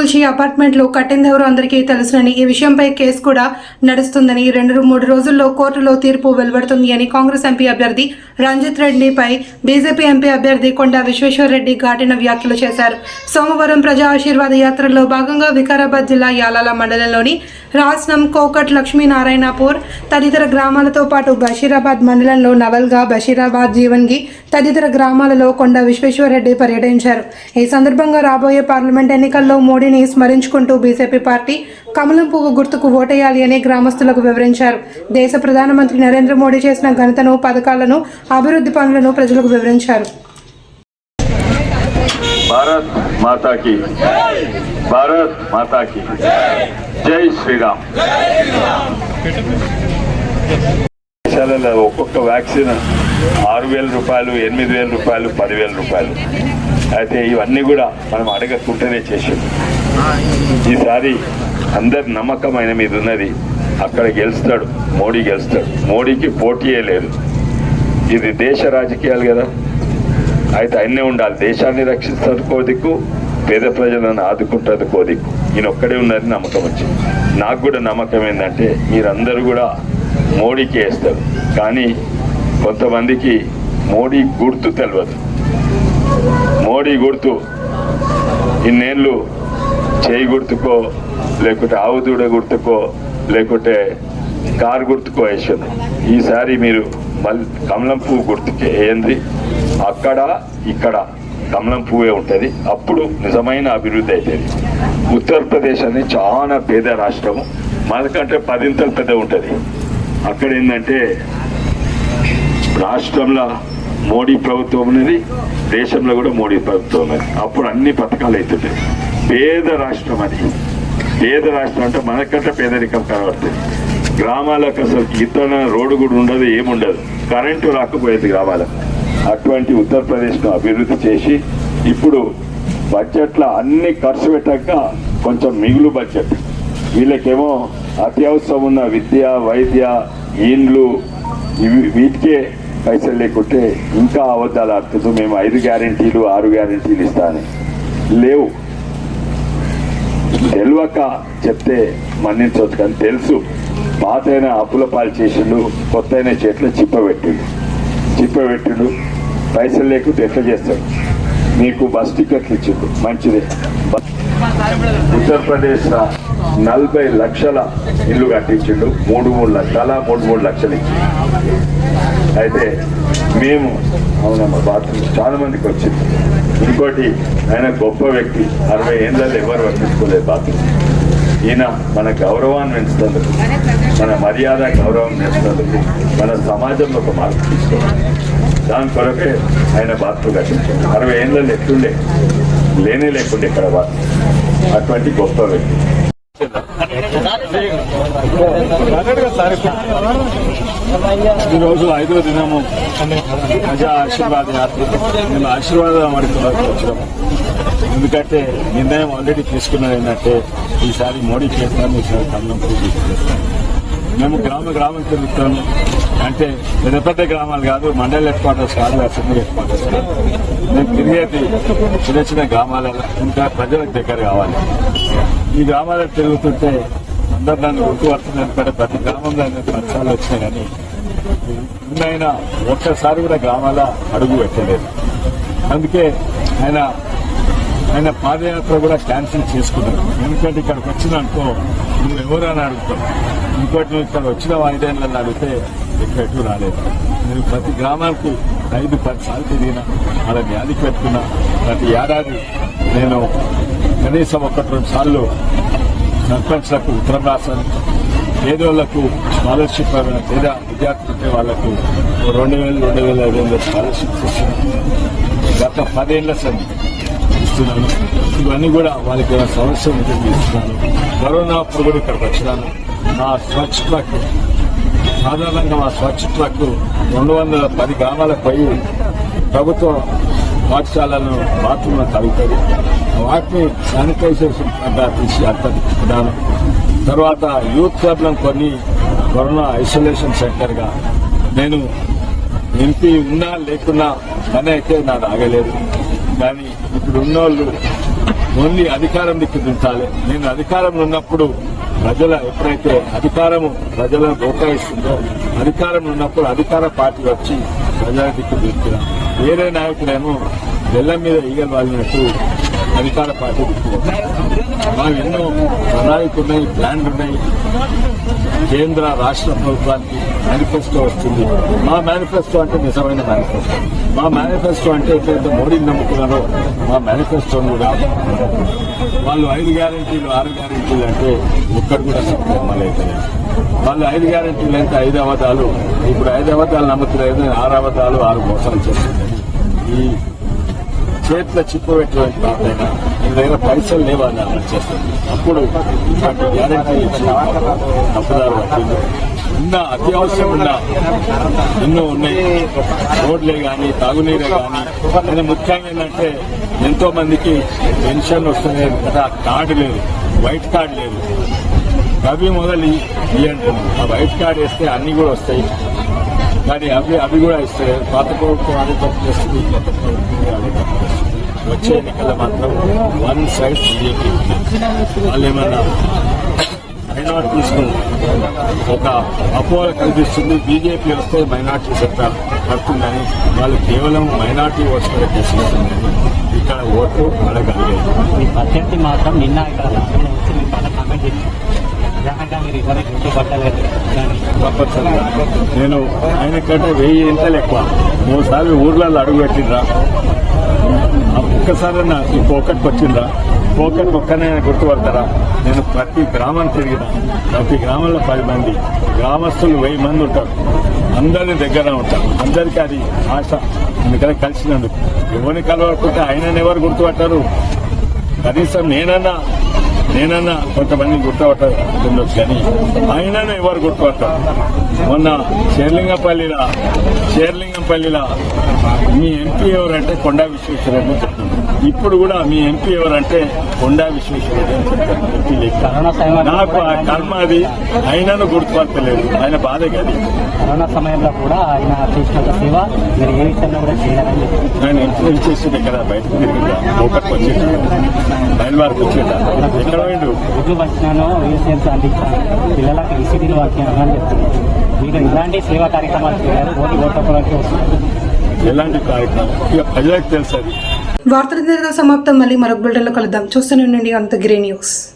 కూల్చి అపార్ట్మెంట్లు కట్టిందెవరో అందరికీ తెలుసునని ఈ విషయంపై కేసు కూడా నడుస్తుందని రెండు మూడు రోజుల్లో కోర్టులో తీర్పు వెలువడుతుంది అని కాంగ్రెస్ ఎంపీ అభ్యర్థి రంజిత్ రెడ్డిపై బీజేపీ ఎంపీ అభ్యర్థి కొండా విశ్వేశ్వరరెడ్డి ఘాటిన వ్యాఖ్యలు చేశారు. సోమవారం ప్రజా ఆశీర్వాద యాత్రలో భాగంగా వికారాబాద్ జిల్లా యాలాల మండలంలోని రాస్నం కోకట్ లక్ష్మీనారాయణపూర్ తదితర గ్రామాలతో పాటు బషీరాబాద్ మండలంలో నవల్గా బషీరాబాద్ జీవన్గి తదితర గ్రామాలలో కొండ విశ్వేశ్వరరెడ్డి పర్యటించారు. ఈ సందర్భంగా రాబోయే పార్లమెంట్ ఎన్నికల్లో మోడీని స్మరించుకుంటూ బీజేపీ పార్టీ కమలం పువ్వు గుర్తుకు ఓటేయాలి అని గ్రామస్తులకు వివరించారు. దేశ ప్రధానమంత్రి నరేంద్ర మోడీ చేసిన ఘనతను పథకాలను అభివృద్ధి పనులను ప్రజలకు వివరించారు. భారత్ మాతా కి భారత్ మాతా కి జై శ్రీరామ్. ఒక్కొక్క వ్యాక్సిన్ ఆరు వేల రూపాయలు ఎనిమిది వేల రూపాయలు పదివేల రూపాయలు. అయితే ఇవన్నీ కూడా మనం అడగకుంటేనే చేసాం ఈసారి అందరి నమ్మకం ఆయన మీద ఉన్నది. అక్కడ గెలుస్తాడు మోడీ గెలుస్తాడు. మోడీకి పోటీయే లేదు. ఇది దేశ రాజకీయాలు కదా. అయితే అన్నీ ఉండాలి. దేశాన్ని రక్షిస్తారు కోదిక్కు పేద ప్రజలను ఆదుకుంటుంది కోదిక్కు. ఈయన ఒక్కడే ఉన్నారని నమ్మకం వచ్చింది. నాకు కూడా నమ్మకం ఏంటంటే మీరందరూ కూడా మోడీకి వేస్తారు. కానీ కొంతమందికి మోడీ గుర్తు తెలియదు మోడీ గుర్తు ఇన్నేళ్ళు చేయి గుర్తుకో లేకుంటే ఆవు దూడ గుర్తుకో లేకుంటే కారు గుర్తుకో వేసింది ఈసారి మీరు మళ్ళీ కమలం పువ్వు గుర్తుకే ఏంది? అక్కడ ఇక్కడ కమలం పువ్వే ఉంటుంది. అప్పుడు నిజమైన అభివృద్ధి అవుతుంది ఉత్తరప్రదేశ్ అనేది చాలా పేద రాష్ట్రము. మనకంటే పదింతలు పెద్ద ఉంటుంది అక్కడ ఏంటంటే రాష్ట్రంలో మోడీ ప్రభుత్వం ఉన్నది దేశంలో కూడా మోడీ ప్రభుత్వం ఉన్నది. అప్పుడు అన్ని పథకాలు అవుతుంటాయి పేద రాష్ట్రం అది. పేద రాష్ట్రం అంటే మనకంటే పేదరికం కనబడుతుంది. గ్రామాలకు అసలు ఇతర రోడ్డు కూడా ఉండదు ఏముండదు. కరెంటు రాకపోయేది గ్రామాలకు అటువంటి ఉత్తరప్రదేశ్ను అభివృద్ధి చేసి ఇప్పుడు బడ్జెట్లో అన్ని ఖర్చు పెట్టాక కొంచెం మిగులు బడ్జెట్. వీళ్ళకేమో అత్యవసరం ఉన్న విద్య వైద్య ఇండ్లు ఇవి వీటికే పైసలు లేకుంటే ఇంకా అబద్ధాలు ఆడుతుంది మేము ఐదు గ్యారెంటీలు ఆరు గ్యారెంటీలు ఇస్తాను. లేవు. తెలియక చెప్తే మన్నించవచ్చు కానీ తెలుసు. పాత అయిన అప్పుల పాలు చేసిండు కొత్త అయిన చెట్లు చిప్పబెట్టిండు చిప్పబెట్టిండు పైసలు లేకుంటే ఎట్లా చేస్తాడు? మీకు బస్ టికెట్లు ఇచ్చిండు మంచిదే. ఉత్తరప్రదేశ్ నలభై లక్షల ఇల్లు కట్టించిండు మూడు మూడు లక్షల మూడు మూడు లక్షలు ఇచ్చిండు. అయితే మేము అవునమ్మా బాత్రూమ్ చాలా మందికి వచ్చింది. ఇంకోటి ఆయన గొప్ప వ్యక్తి. అరవై ఏళ్ళలో ఎవరు వర్తించుకోలేదు బాత్రూమ్. ఈయన మన గౌరవాన్ని పెంచుతందుకు మన మర్యాద గౌరవం పెంచుతందుకు మన సమాజంలో ఒక మార్పు తీసుకోవాలి. దాని కొరకే ఆయన బాత్రూమ్ కట్టించారు అరవై ఏళ్ళలో ఎట్లుండే? లేనే లేకుండా ఇక్కడ బాత్రూమ్. అటువంటి గొప్ప వ్యక్తి. ఈరోజు ఐదో దినము. ప్రజా ఆశీర్వాద యాత్ర. మేము ఆశీర్వాదం అడుగుతున్నాం వచ్చినాము ఎందుకంటే నిర్ణయం ఆల్రెడీ తీసుకున్నది ఏంటంటే ఈసారి మోడీ చేస్తాను ఈసారి కమలం పూజ చేస్తాను మేము గ్రామ గ్రామం తిరుగుతాము అంటే పెద్ద పెద్ద గ్రామాలు కాదు మండల హెడ్ క్వార్టర్స్ కాదు అసెంబ్లీ హెడ్ క్వార్టర్స్ మేము తిరిగేది చిన్న చిన్న గ్రామాలలో ఇంకా ప్రజలకు దగ్గర కావాలి. ఈ గ్రామాలకు తిరుగుతుంటే అందరు నన్ను గుర్తుపడుతున్నారు ఎందుకంటే ప్రతి గ్రామంలో నేను పరిసరాలు వచ్చినాయి కానీ ఆయన ఒక్కసారి కూడా గ్రామాల అడుగు పెట్టలేదు. అందుకే ఆయన ఆయన పాదయాత్ర కూడా క్యాన్సిల్ చేసుకున్నారు. ఎందుకంటే ఇక్కడికి వచ్చిందనుకో నువ్వు ఎవరని అని అడుగుతావు ఇంకోటి నువ్వు ఇక్కడ వచ్చిన ఐదేళ్ళని అడిగితే ఇక్కడ రాలేదు. నేను ప్రతి గ్రామానికి ఐదు పది సార్లు తిరిగిన అలా వ్యాధికి పెట్టుకున్నా ప్రతి ఏడాది నేను కనీసం ఒకటి రెండు సార్లు సర్పంచ్లకు ఉత్తరం రాశాను పేదోళ్ళకు స్కాలర్షిప్ ఏమైనా పేద విద్యార్థులకి వాళ్ళకు వాళ్ళకు రెండు వేలు రెండు వేల ఐదు వందల స్కాలర్షిప్స్ ఇస్తున్నాను గత పదేళ్ళ సంది ఇస్తున్నాను. ఇవన్నీ కూడా వాళ్ళకి ఏమైనా సమస్య ఉంటుంది ఇస్తున్నాను కరోనా అప్పుడు కూడా ఇక్కడికి వచ్చినాను. నా స్వచ్ఛ ట్రక్ సాధారణంగా మా స్వచ్ఛ ట్రక్ రెండు వందల పది గ్రామాలకు పోయి ప్రభుత్వం పాఠశాలను బాత్రూమ్లో తగ్గుతుంది వాటిని శానిటైజేషన్ తీసి అర్థం తర్వాత యూత్ క్లబ్లను కొన్ని కరోనా ఐసోలేషన్ సెంటర్గా. నేను ఎంపీ ఉన్నా లేకున్నా పని అయితే నా ఆగలేదు. కానీ ఇప్పుడు ఉన్నోళ్ళు ఓన్లీ అధికారం దిక్కు దించాలి. నేను అధికారంలో ఉన్నప్పుడు ప్రజల ఎప్పుడైతే అధికారం ప్రజలను ప్రోత్సహిస్తుందో అధికారం ఉన్నప్పుడు అధికార పార్టీ వచ్చి ప్రజల దిక్కు దిగుతున్నాను వేరే నాయకుడేమో బెల్లం మీద ఈగలు వాలినట్టు అధికార పార్టీ దిక్కు మాకు ఎన్నో ప్రణాళికలు ఉన్నాయి ప్లాన్లు ఉన్నాయి కేంద్ర రాష్ట్ర ప్రభుత్వానికి మేనిఫెస్టో వచ్చింది. మా మేనిఫెస్టో అంటే నిజమైన మేనిఫెస్టో మా మేనిఫెస్టో అంటే ఎట్లయితే మోడీని నమ్ముకున్నారో మా మేనిఫెస్టోని కూడా వాళ్ళు ఐదు గ్యారెంటీలు ఆరు గ్యారెంటీలు అంటే ఒక్కటి కూడా సత్యమలేదు వాళ్ళు ఐదు గ్యారెంటీలు అంటే ఐదు అవధాలు ఇప్పుడు ఐదు అవధాలు నమ్ముతున్నారు ఆరు అవధాలు ఆరు మోసాలు చేస్తున్నారు. ఈ చేతిలో చిప్పు పెట్టినటువంటి మీ దగ్గర పైసలు లేవా అని చేస్తుంది. అప్పుడు ఇట్లాంటి గ్యారంటీ ఇచ్చి తప్పుదారు పట్టింది ఉన్న అత్యవసరం ఉన్న ఎన్నో ఉన్నాయి. రోడ్లే కానీ తాగునీరే కానీ కానీ ముఖ్యంగా ఏంటంటే ఎంతో మందికి పెన్షన్ వస్తున్నాయి కదా కార్డు లేదు. వైట్ కార్డు లేదు. అవి మొదలు ఇవ్వంటున్నాం ఆ వైట్ కార్డు వేస్తే అన్ని కూడా వస్తాయి. కానీ అవి అవి కూడా ఇస్తాయి పాత ప్రభుత్వం అదే తప్పు చేస్తుంది కొత్త ప్రభుత్వం అదే తప్పు చేస్తుంది. వచ్చే ఎన్నికల్లో మాత్రం వన్ సైడ్ బీజేపీ వాళ్ళు ఏమన్నా మైనార్టీస్ను ఒక అపోహ కల్పిస్తుంది బీజేపీ వస్తే మైనార్టీ సత్తా పడుతుందని వాళ్ళు కేవలం మైనార్టీ కూడా తీసుకుంటుంది ఇక్కడ ఓట్లు అడగలిగారు మీ ప్రత్యర్థి మాత్రం నిన్న ఇక్కడ రాష్ట్రంలో వచ్చి మీ పైన కామెంట్ చేసింది నిజంగా మీరు ఇవ్వని గుర్తుపట్టలేదు కానీ తప్పనిసరిగా నేను ఆయన కంటే వెయ్యి ఇంతలు ఎక్కువ. మూడు సార్లు ఊర్లలో అడుగు పెట్టిండ్రా. ఒక్కసారైనా ఈ పోకట్ వచ్చిందా పోకట్ ఒక్కనే గుర్తుపడతారా? నేను ప్రతి గ్రామాన్ని తిరిగిన ప్రతి గ్రామంలో పది మంది గ్రామస్తులు వెయ్యి మంది ఉంటారు. అందరి దగ్గర ఉంటారు. అందరికీ అది ఆశ. ఎందుకంటే కలిసినందుకు. ఎవరిని కలవకుంటే ఆయనని ఎవరు గుర్తుపట్టారు? కనీసం నేనన్నా నేనన్నా కొంతమంది గుర్తుపట్టవచ్చు కానీ ఆయనను ఎవరు గుర్తుపడతారు? మొన్న షేర్లింగపల్లిలో షేర్లింగంపల్లిలో మీ ఎంపీ ఎవరంటే కొండా విశ్వేశ్వరరెడ్డి చెప్తున్నారు ఇప్పుడు కూడా మీ ఎంపీ ఎవరంటే కొండా విశ్వేశ్వరరెడ్డి అని చెప్తారు నాకు ఆ కర్మ అది ఆయనను గుర్తుపట్టలేదు. ఆయన బాధ కాదు. కరోనా సమయంలో కూడా ఆయన చేసినంత సేవ మీరు ఏ విషయంలో కూడా చేయాలని ఆయన ఇన్ఫ్లుయెన్స్ చేసిండే కదా బయటకు తిరిగిందా? ఒకటికి వచ్చిందా బయలువారికి వచ్చిందా? ఎక్కడ పోయిండు? ఉద్యోగ వచ్చినాను వీల్చైర్స్ అందించాను? పిల్లలకు ఈసీడీలు వచ్చాను అని చెప్తున్నారు మీరు ఇలాంటి సేవా కార్యక్రమాలు చేయాలి ఓటు ఓటర్లకి వస్తుంది. ఎలాంటి కార్యక్రమం? ఇక ప్రజలకు తెలుసు అది. వార్తల సమాప్తం మళ్ళీ మరొక బులెటిన్లో కలుద్దాం. చూస్తూనే ఉండండి అంత గ్రే న్యూస్.